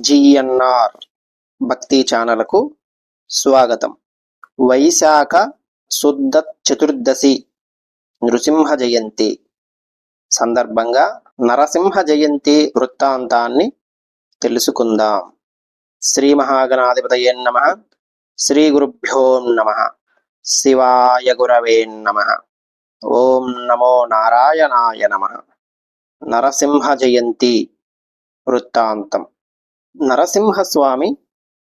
GNR భక్తి ఛానల్కు స్వాగతం. వైశాఖ శుద్ధ చతుర్దశి నృసింహ జయంతి సందర్భంగా నరసింహ జయంతి వృత్తాంతాన్ని తెలుసుకుందాం. శ్రీ మహాగణాధిపతయే నమ. శ్రీ గురుభ్యో నమ. శివాయ గురవే నమ. ఓం నమో నారాయణాయ నమ. నరసింహ జయంతి వృత్తాంతం. నరసింహస్వామి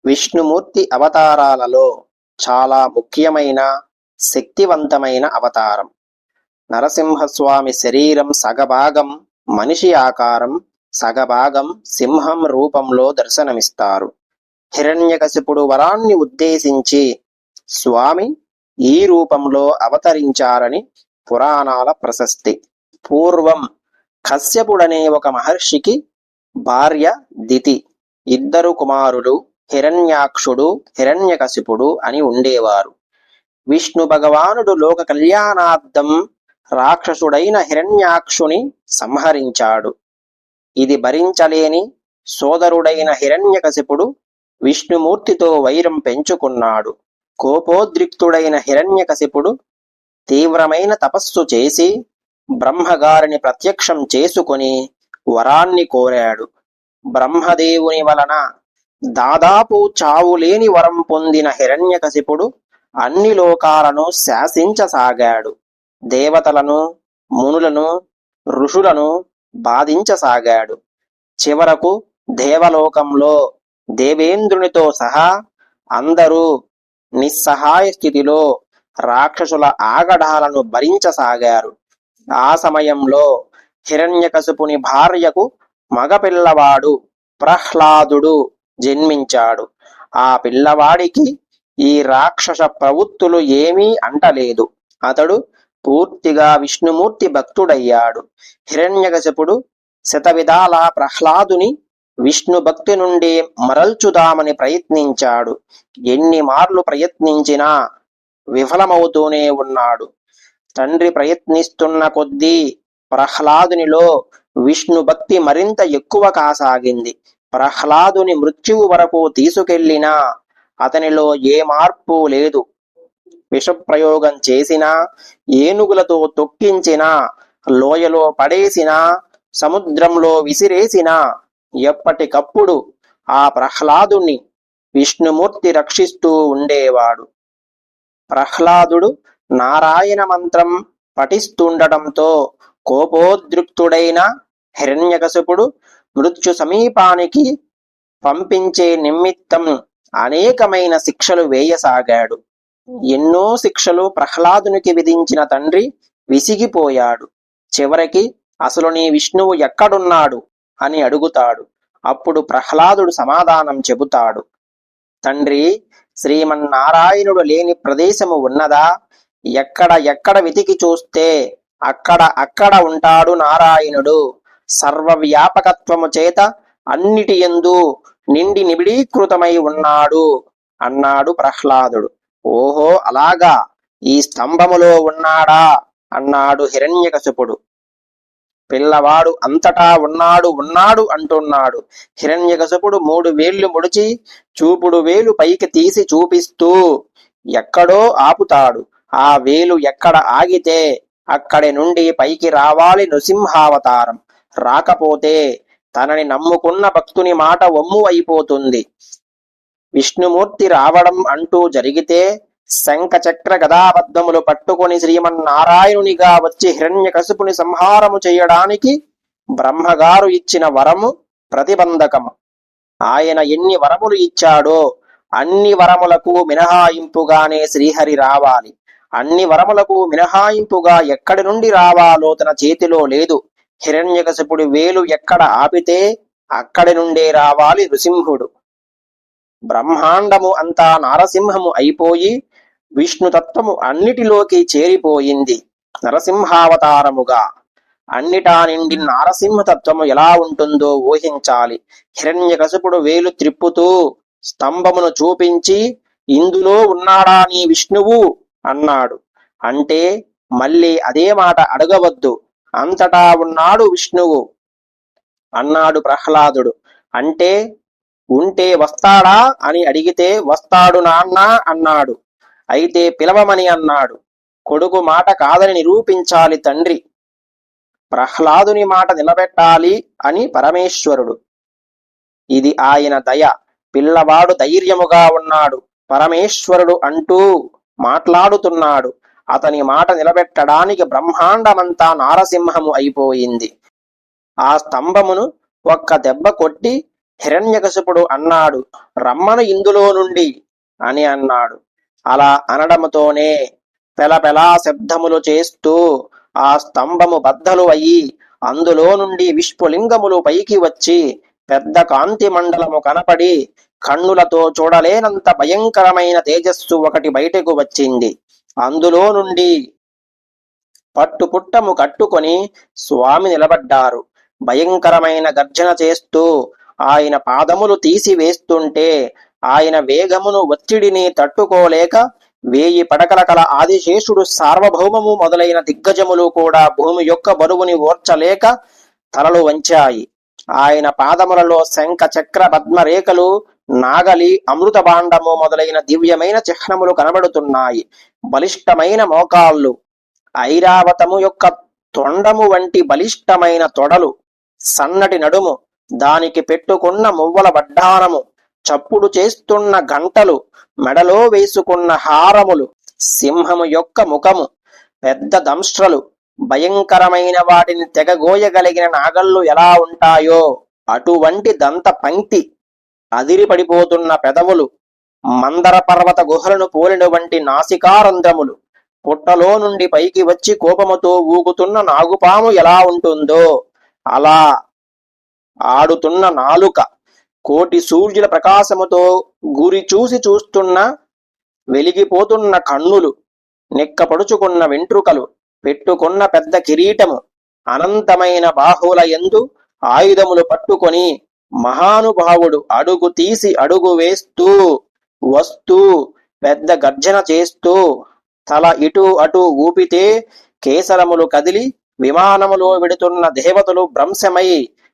విష్ణుమూర్తి అవతారాలలో చాలా ముఖ్యమైన శక్తివంతమైన అవతారం. నరసింహస్వామి శరీరం సగభాగం మనిషి ఆకారం సగభాగం సింహం రూపంలో దర్శనమిస్తారు. హిరణ్యకశిపుడు వరాన్ని ఉద్దేశించి స్వామి ఈ రూపంలో అవతరించారని పురాణాల ప్రశస్తి. పూర్వం కశ్యపుడనే ఒక మహర్షికి భార్య దితి. ఇద్దరు కుమారులు హిరణ్యాక్షుడు హిరణ్యకశిపుడు అని ఉండేవారు. విష్ణు భగవానుడు లోక కళ్యాణార్థం రాక్షసుడైన హిరణ్యాక్షుని సంహరించాడు. ఇది భరించలేని సోదరుడైన హిరణ్యకశిపుడు విష్ణుమూర్తితో వైరం పెంచుకున్నాడు. కోపోద్రిక్తుడైన హిరణ్యకశిపుడు తీవ్రమైన తపస్సు చేసి బ్రహ్మగారిని ప్రత్యక్షం చేసుకొని వరాన్ని కోరాడు. బ్రహ్మదేవుని వలన దాదాపు చావులేని వరం పొందిన హిరణ్యకశిపుడు అన్ని లోకాలను శాసించసాగాడు. దేవతలను మునులను ఋషులను బాధించసాగాడు. చివరకు దేవలోకంలో దేవేంద్రునితో సహా అందరూ నిస్సహాయ స్థితిలో రాక్షసుల ఆగడాలను భరించసాగారు. ఆ సమయంలో హిరణ్యకశిపుని భార్యకు మగపిల్లవాడు ప్రహ్లాదుడు జన్మించాడు. ఆ పిల్లవాడికి ఈ రాక్షస ప్రవృత్తులు ఏమీ అంటలేదు. అతడు పూర్తిగా విష్ణుమూర్తి భక్తుడయ్యాడు. హిరణ్యకశపుడు శతవిధాల ప్రహ్లాదుని విష్ణు భక్తి నుండి మరల్చుదామని ప్రయత్నించాడు. ఎన్ని మార్లు ప్రయత్నించినా విఫలమవుతూనే ఉన్నాడు. తండ్రి ప్రయత్నిస్తున్న కొద్దీ ప్రహ్లాదునిలో విష్ణు భక్తి మరింత ఎక్కువ కాసాగింది. ప్రహ్లాదుని మృత్యువు వరకు తీసుకెళ్ళినా అతనిలో ఏ మార్పు లేదు. విషప్రయోగం చేసినా ఏనుగులతో తొక్కించినా లోయలో పడేసినా సముద్రంలో విసిరేసినా ఎప్పటికప్పుడు ఆ ప్రహ్లాదుని విష్ణుమూర్తి రక్షిస్తూ ఉండేవాడు. ప్రహ్లాదుడు నారాయణ మంత్రం పఠిస్తుండటంతో కోపోద్రిక్తుడైన హిరణ్యకశపుడు మృత్యు సమీపానికి పంపించే నిమిత్తం అనేకమైన శిక్షలు వేయసాగాడు. ఎన్నో శిక్షలు ప్రహ్లాదునికి విధించిన తండ్రి విసిగిపోయాడు. చివరికి అసలు నీ విష్ణువు ఎక్కడున్నాడు అని అడుగుతాడు. అప్పుడు ప్రహ్లాదుడు సమాధానం చెబుతాడు. తండ్రి శ్రీమన్నారాయణుడు లేని ప్రదేశము ఉన్నదా? ఎక్కడ ఎక్కడ వెతికి చూస్తే అక్కడ అక్కడ ఉంటాడు నారాయణుడు. సర్వవ్యాపకత్వము చేత అన్నిటి ఎందు నిండి నిబిడీకృతమై ఉన్నాడు అన్నాడు ప్రహ్లాదుడు. ఓహో అలాగా? ఈ స్తంభములో ఉన్నాడా? అన్నాడు హిరణ్యకశపుడు. పిల్లవాడు అంతటా ఉన్నాడు ఉన్నాడు అంటున్నాడు. హిరణ్యకశపుడు మూడు వేళ్ళు ముడిచి చూపుడు వేలు పైకి తీసి చూపిస్తూ ఎక్కడో ఆపుతాడు. ఆ వేలు ఎక్కడ ఆగితే అక్కడి నుండి పైకి రావాలి నృసింహావతారం. రాకపోతే తనని నమ్ముకున్న భక్తుని మాట వమ్ము అయిపోతుంది. విష్ణుమూర్తి రావడం అంటూ జరిగితే శంఖ చక్ర గదాబద్ధములు పట్టుకొని శ్రీమన్నారాయణునిగా వచ్చి హిరణ్యకశిపుని సంహారము చేయడానికి బ్రహ్మగారు ఇచ్చిన వరము ప్రతిబంధకము. ఆయన ఎన్ని వరములు ఇచ్చాడో అన్ని వరములకు మినహాయింపుగానే శ్రీహరి రావాలి. అన్ని వరములకు మినహాయింపుగా ఎక్కడి నుండి రావాలో తన చేతిలో లేదు. హిరణ్యకశిపుడి వేలు ఎక్కడ ఆపితే అక్కడి నుండే రావాలి నృసింహుడు. బ్రహ్మాండము అంతా నారసింహము అయిపోయి విష్ణుతత్వము అన్నిటిలోకి చేరిపోయింది నరసింహావతారముగా. అన్నిటా నిండి నారసింహతత్వము ఎలా ఉంటుందో ఊహించాలి. హిరణ్యకశిపుడు వేలు త్రిప్పుతూ స్తంభమును చూపించి ఇందులో ఉన్నాడా నీ విష్ణువు? అన్నాడు. అంటే మళ్ళీ అదే మాట అడగవద్దు. అంతటా ఉన్నాడు విష్ణువు అన్నాడు ప్రహ్లాదుడు. అంటే ఉంటే వస్తాడా అని అడిగితే వస్తాడు నాన్న అన్నాడు. అయితే పిలవమని అన్నాడు. కొడుకు మాట కాదని నిరూపించాలి తండ్రి. ప్రహ్లాదుని మాట నిలబెట్టాలి అని పరమేశ్వరుడు. ఇది ఆయన దయ. పిల్లవాడు ధైర్యముగా ఉన్నాడు. పరమేశ్వరుడు అంటూ మాట్లాడుతున్నాడు. అతని మాట నిలబెట్టడానికి బ్రహ్మాండమంతా నారసింహము అయిపోయింది. ఆ స్తంభమును ఒక్క దెబ్బ కొట్టి హిరణ్యకశిపుడు అన్నాడు రమ్మను ఇందులో నుండి అని అన్నాడు. అలా అనడముతోనే పెలపెలా శబ్దములు చేస్తూ ఆ స్తంభము బద్దలు అయ్యి అందులో నుండి విశ్వలింగములు పైకి వచ్చి పెద్ద కాంతి మండలము కనపడి కన్నులతో చూడలేనంత భయంకరమైన తేజస్సు ఒకటి బయటకు వచ్చింది. అందులో నుండి పట్టుపుట్టము కట్టుకొని స్వామి నిలబడ్డారు. భయంకరమైన గర్జన చేస్తూ ఆయన పాదములు తీసివేస్తుంటే ఆయన వేగమును ఒత్తిడిని తట్టుకోలేక వేయి పడకల కల ఆదిశేషుడు సార్వభౌమము మొదలైన దిగ్గజములు కూడా భూమి యొక్క బరువుని ఓర్చలేక తలలు వంచాయి. ఆయన పాదములలో శంఖ చక్ర పద్మరేఖలు నాగలి అమృత భాండము మొదలైన దివ్యమైన చిహ్నములు కనబడుతున్నాయి. బలిష్టమైన మోకాళ్ళు ఐరావతము యొక్క తొండము వంటి బలిష్టమైన తొడలు సన్నటి నడుము దానికి పెట్టుకున్న మువ్వల వడ్డానము చప్పుడు చేస్తున్న గంటలు మెడలో వేసుకున్న హారములు సింహము యొక్క ముఖము పెద్ద దంష్ట్రలు భయంకరమైన వాటిని తెగగోయగలిగిన నాగళ్ళు ఎలా ఉంటాయో అటువంటి దంత పంక్తి అదిరిపడిపోతున్న పెదవులు మందర పర్వత గుహలను పోలిన వంటి నాసికారంధ్రములు పుట్టలో నుండి పైకి వచ్చి కోపముతో ఊగుతున్న నాగుపాము ఎలా ఉంటుందో అలా ఆడుతున్న నాలుక కోటి సూర్యుల ప్రకాశముతో గురి చూసి చూస్తున్న వెలిగిపోతున్న కన్నులు నిక్కపడుచుకున్న వెంట్రుకలు పెట్టుకున్న పెద్ద కిరీటము అనంతమైన బాహువుల ఎందు ఆయుధములు పట్టుకొని మహానుభావుడు అడుగు తీసి అడుగు వేస్తూ వస్తూ పెద్ద గర్జన చేస్తూ తల ఇటు అటు ఊపితే కేసరములు కదిలి విమానములో విడుతున్న దేవతలు భ్రంశమై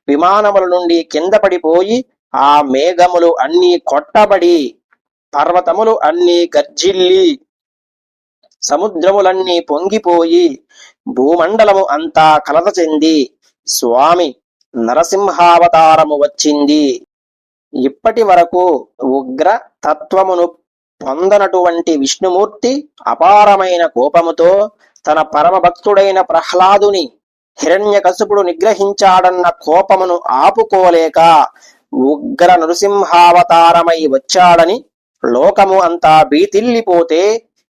విమానముల నుండి కింద పడిపోయి ఆ మేఘములు అన్నీ కొట్టబడి పర్వతములు అన్నీ గర్జిల్లి సముద్రములన్నీ పొంగిపోయి భూమండలము అంతా కలత చెంది స్వామి నరసింహావతారము వచ్చింది. ఇప్పటి వరకు ఉగ్ర తత్వమును పొందనటువంటి విష్ణుమూర్తి అపారమైన కోపముతో తన పరమభక్తుడైన ప్రహ్లాదుని హిరణ్యకశుపుడు నిగ్రహించాడన్న కోపమును ఆపుకోలేక ఉగ్ర నృసింహావతారమై వచ్చాడని లోకము అంతా బీతిల్లిపోతే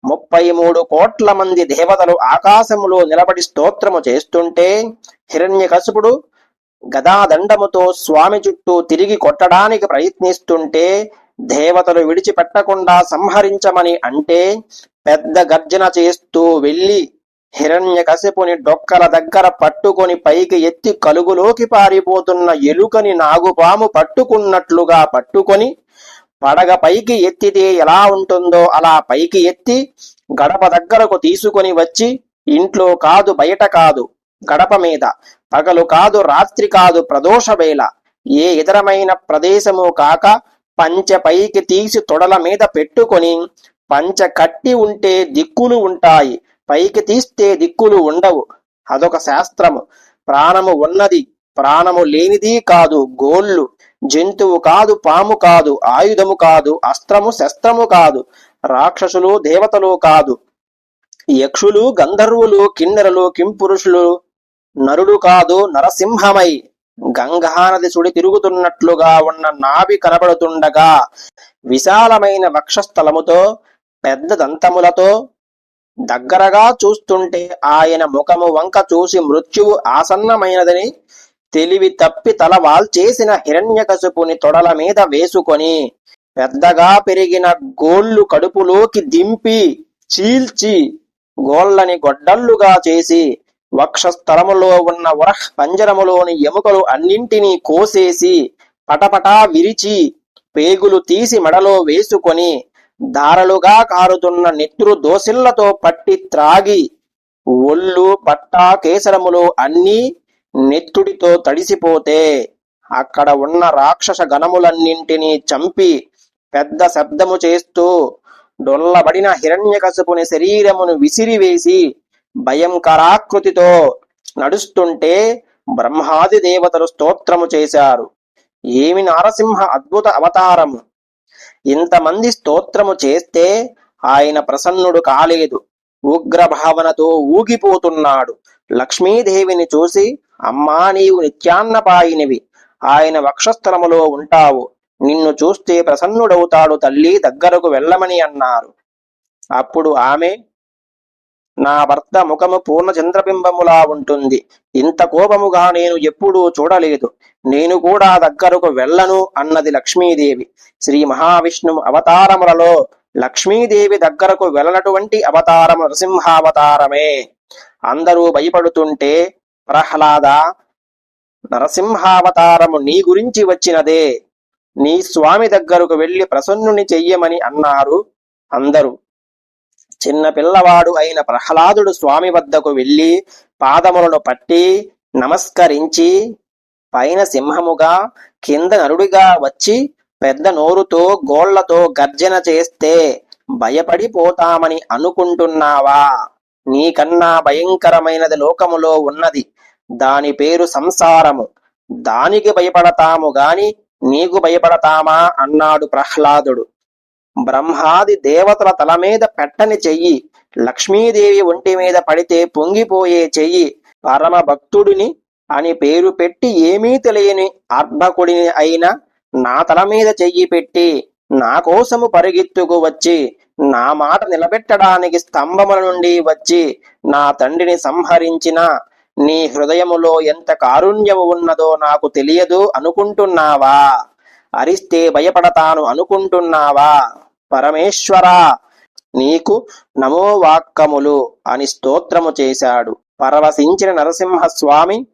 ముప్పై మూడు కోట్ల మంది దేవతలు ఆకాశములో నిలబడి స్తోత్రము చేస్తుంటే హిరణ్యకశిపుడు గదాదండముతో స్వామి చుట్టూ తిరిగి కొట్టడానికి ప్రయత్నిస్తుంటే దేవతలు విడిచిపెట్టకుండా సంహరించమని అంటే పెద్ద గర్జన చేస్తూ వెళ్ళి హిరణ్యకశిపుని డొక్కల దగ్గర పట్టుకొని పైకి ఎత్తి కలుగులోకి పారిపోతున్న ఎలుకని నాగుపాము పట్టుకున్నట్లుగా పట్టుకొని పడగ పైకి ఎత్తితే ఎలా ఉంటుందో అలా పైకి ఎత్తి గడప దగ్గరకు తీసుకొని వచ్చి ఇంట్లో కాదు బయట కాదు గడప మీద. పగలు కాదు రాత్రి కాదు ప్రదోష వేళ. ఏ ఇతరమైన ప్రదేశము కాక పంచె పైకి తీసి తొడల మీద పెట్టుకొని పంచె కట్టి ఉంటే దిక్కులు ఉంటాయి. పైకి తీస్తే దిక్కులు ఉండవు. అదొక శాస్త్రము. ప్రాణము ఉన్నది ప్రాణము లేనిది కాదు గోళ్ళు. జంతువు కాదు పాము కాదు ఆయుధము కాదు అస్త్రము శస్త్రము కాదు రాక్షసులు దేవతలు కాదు. యక్షులు గంధర్వులు కిన్నెరలు కింపురుషులు నరుడు కాదు నరసింహమై గంగానది సుడి తిరుగుతున్నట్లుగా ఉన్న నాభి కనబడుతుండగా విశాలమైన వక్షస్థలముతో పెద్ద దంతములతో దగ్గరగా చూస్తుంటే ఆయన ముఖము వంక చూసి మృత్యువు ఆసన్నమైనదని తెలివి తప్పి తల వాల్చేసిన హిరణ్యకశపుని తొడల మీద వేసుకొని పెద్దగా పెరిగిన గోళ్ళు కడుపులోకి దింపి చీల్చి గోళ్ళని గొడ్డల్లుగా చేసి వక్షస్థలములో ఉన్న వరహ్ పంజరములోని ఎముకలు అన్నింటినీ కోసేసి పటపటా విరిచి పేగులు తీసి మెడలో వేసుకొని దారలుగా కారుతున్న నెత్తురు దోసిళ్ళతో పట్టి త్రాగి ఒళ్ళు పట్టా కేసరములు అన్నీ నెత్తుడితో తడిసిపోతే అక్కడ ఉన్న రాక్షస గణములన్నింటినీ చంపి పెద్ద శబ్దము చేస్తూ డొల్లబడిన హిరణ్యకసుపుని శరీరమును విసిరివేసి భయంకరాకృతితో నడుస్తుంటే బ్రహ్మాది దేవతలు స్తోత్రము చేశారు. ఏమి నారసింహ అద్భుత అవతారము. ఇంతమంది స్తోత్రము చేస్తే ఆయన ప్రసన్నుడు కాలేదు. ఉగ్ర భావనతో ఊగిపోతున్నాడు. లక్ష్మీదేవిని చూసి అమ్మా నీవు నిత్యాన్నపాయినివి. ఆయన వక్షస్థలములో ఉంటావు. నిన్ను చూస్తే ప్రసన్నుడవుతాడు తల్లి దగ్గరకు వెళ్ళమని అన్నారు. అప్పుడు ఆమె నా భర్త ముఖము పూర్ణ చంద్రబింబములా ఉంటుంది. ఇంత కోపముగా నేను ఎప్పుడూ చూడలేదు. నేను కూడా దగ్గరకు వెళ్ళను అన్నది లక్ష్మీదేవి. శ్రీ మహావిష్ణువు అవతారములలో లక్ష్మీదేవి దగ్గరకు వెళ్ళనటువంటి అవతారం నరసింహావతారమే అందరూ భయపడుతుంటే ప్రహ్లాద నరసింహావతారము నీ గురించి వచ్చినదే. నీ స్వామి దగ్గరకు వెళ్ళి ప్రసన్నుని చెయ్యమని అన్నారు అందరూ. చిన్న పిల్లవాడు అయిన ప్రహ్లాదుడు స్వామి వద్దకు వెళ్ళి పాదములను పట్టి నమస్కరించి పైన సింహముగా కింద నరుడిగా వచ్చి పెద్ద నోరుతో గోళ్ళతో గర్జన చేస్తే భయపడిపోతామని అనుకుంటున్నావా? నీకన్నా భయంకరమైనది లోకములో ఉన్నది. దాని పేరు సంసారము. దానికి భయపడతాము గాని నీకు భయపడతామా? అన్నాడు ప్రహ్లాదుడు. బ్రహ్మాది దేవతల తల మీద పెట్టని చెయ్యి లక్ష్మీదేవి ఒంటి మీద పడితే పొంగిపోయే చెయ్యి పరమ భక్తుడిని అని పేరు పెట్టి ఏమీ తెలియని అర్భకుడిని అయిన నా తల మీద చెయ్యి పెట్టి నా కోసము పరిగెత్తుకు వచ్చి నా మాట నిలబెట్టడానికి స్తంభముల నుండి వచ్చి నా తండ్రిని సంహరించిన నీ హృదయములో ఎంత కారుణ్యము ఉన్నదో నాకు తెలియదు అనుకుంటున్నావా? అరిస్తే భయపడతాను అనుకుంటున్నావా? పరమేశ్వరా నీకు నమో వాక్కములు అని స్తోత్రము చేశాడు. పరవశించిన నరసింహస్వామి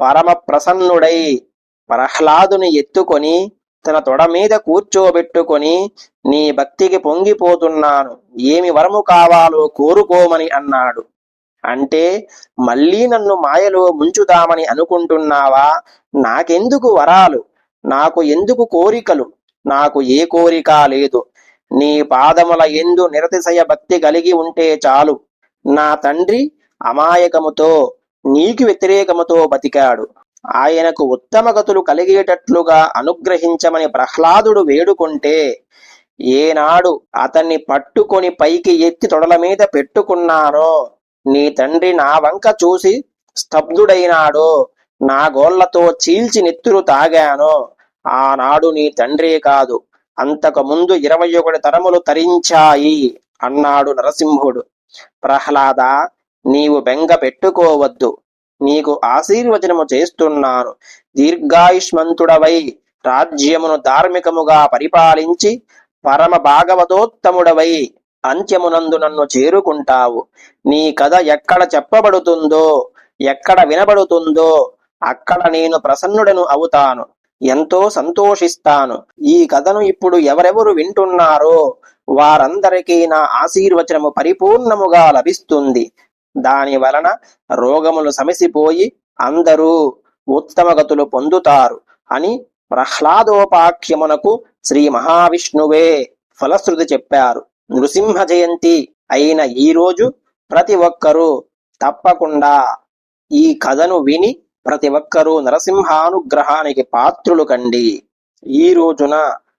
పరమ ప్రసన్నుడై ప్రహ్లాదుని ఎత్తుకొని తన తొడ మీద కూర్చోబెట్టుకొని నీ భక్తికి పొంగిపోతున్నాను. ఏమి వరము కావాలో కోరుకోమని అన్నాడు. అంటే మళ్ళీ నన్ను మాయలో ముంచుదామని అనుకుంటున్నావా? నాకెందుకు వరాలు? నాకు ఎందుకు కోరికలు? నాకు ఏ కోరిక లేదు. నీ పాదముల ఎందు నిరతిశయ భక్తి కలిగి ఉంటే చాలు. నా తండ్రి అమాయకముతో నీకు వ్యతిరేకముతో బతికాడు. ఆయనకు ఉత్తమ గతులు కలిగేటట్లుగా అనుగ్రహించమని ప్రహ్లాదుడు వేడుకుంటే ఏనాడు అతన్ని పట్టుకొని పైకి ఎత్తి తొడల మీద పెట్టుకున్నానో నీ తండ్రి నా వంక చూసి స్తబ్దుడైనాడో నా గోళ్ళతో చీల్చి నెత్తురు తాగాను ఆనాడు నీ తండ్రే కాదు అంతకు ముందు ఇరవై ఒకటి తరములు తరించాయి అన్నాడు నరసింహుడు. ప్రహ్లాద నీవు బెంగ పెట్టుకోవద్దు నీకు ఆశీర్వచనము చేస్తున్నాను. దీర్ఘాయుష్మంతుడవై రాజ్యమును ధార్మికముగా పరిపాలించి పరమ భాగవతోత్తముడవై అంత్యమునందు నన్ను చేరుకుంటావు. నీ కథ ఎక్కడ చెప్పబడుతుందో ఎక్కడ వినబడుతుందో అక్కడ నేను ప్రసన్నుడను అవుతాను. ఎంతో సంతోషిస్తాను. ఈ కథను ఇప్పుడు ఎవరెవరు వింటున్నారో వారందరికీ నా ఆశీర్వచనము పరిపూర్ణముగా లభిస్తుంది. దాని వలన రోగములు సమసిపోయి అందరూ ఉత్తమ గతులు పొందుతారు అని ప్రహ్లాదోపాఖ్యమునకు శ్రీ మహావిష్ణువే ఫలశ్రుతి చెప్పారు. నృసింహ జయంతి అయిన ఈ రోజు ప్రతి ఒక్కరూ తప్పకుండా ఈ కథను విని ప్రతి ఒక్కరూ నరసింహానుగ్రహానికి పాత్రులు కండి. ఈ రోజున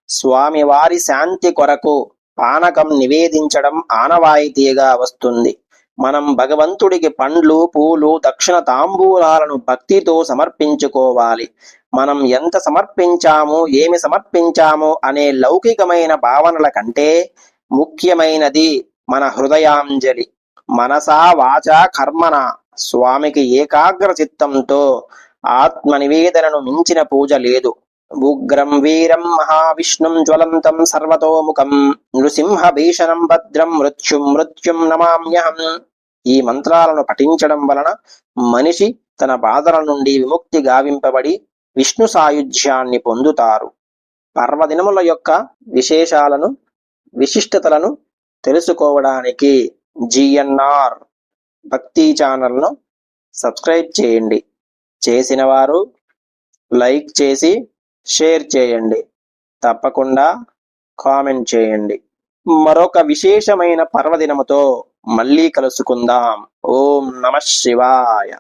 స్వామివారి శాంతి కొరకు పానకం నివేదించడం ఆనవాయితీగా వస్తుంది. మనం భగవంతుడికి పండ్లు పూలు దక్షిణ తాంబూలాలను భక్తితో సమర్పించుకోవాలి. మనం ఎంత సమర్పించాము ఏమి సమర్పించాము అనే లౌకికమైన భావనల కంటే ముఖ్యమైనది మన హృదయాంజలి. మనసా వాచ కర్మన? స్వామికి ఏకాగ్ర చిత్తంతో ఆత్మ నివేదనను మించిన పూజ లేదు. ఉగ్రం వీరం మహావిష్ణుం జ్వలంతం సర్వతోముఖం నృసింహ భీషణం భద్రం మృత్యుం మృత్యుం నమామ్యహం. ఈ మంత్రాలను పఠించడం వలన మనిషి తన బాధల నుండి విముక్తి గావింపబడి విష్ణు సాయుధ్యాన్ని పొందుతారు. పర్వదినముల యొక్క విశేషాలను విశిష్టతలను తెలుసుకోవడానికి జిఎన్ఆర్ భక్తి ఛానల్ను సబ్స్క్రైబ్ చేయండి. చేసిన వారు లైక్ చేసి షేర్ చేయండి. తప్పకుండా కామెంట్ చేయండి. మరొక విశేషమైన పర్వదినముతో మళ్ళీ కలుసుకుందాం. ఓం నమ శివాయ.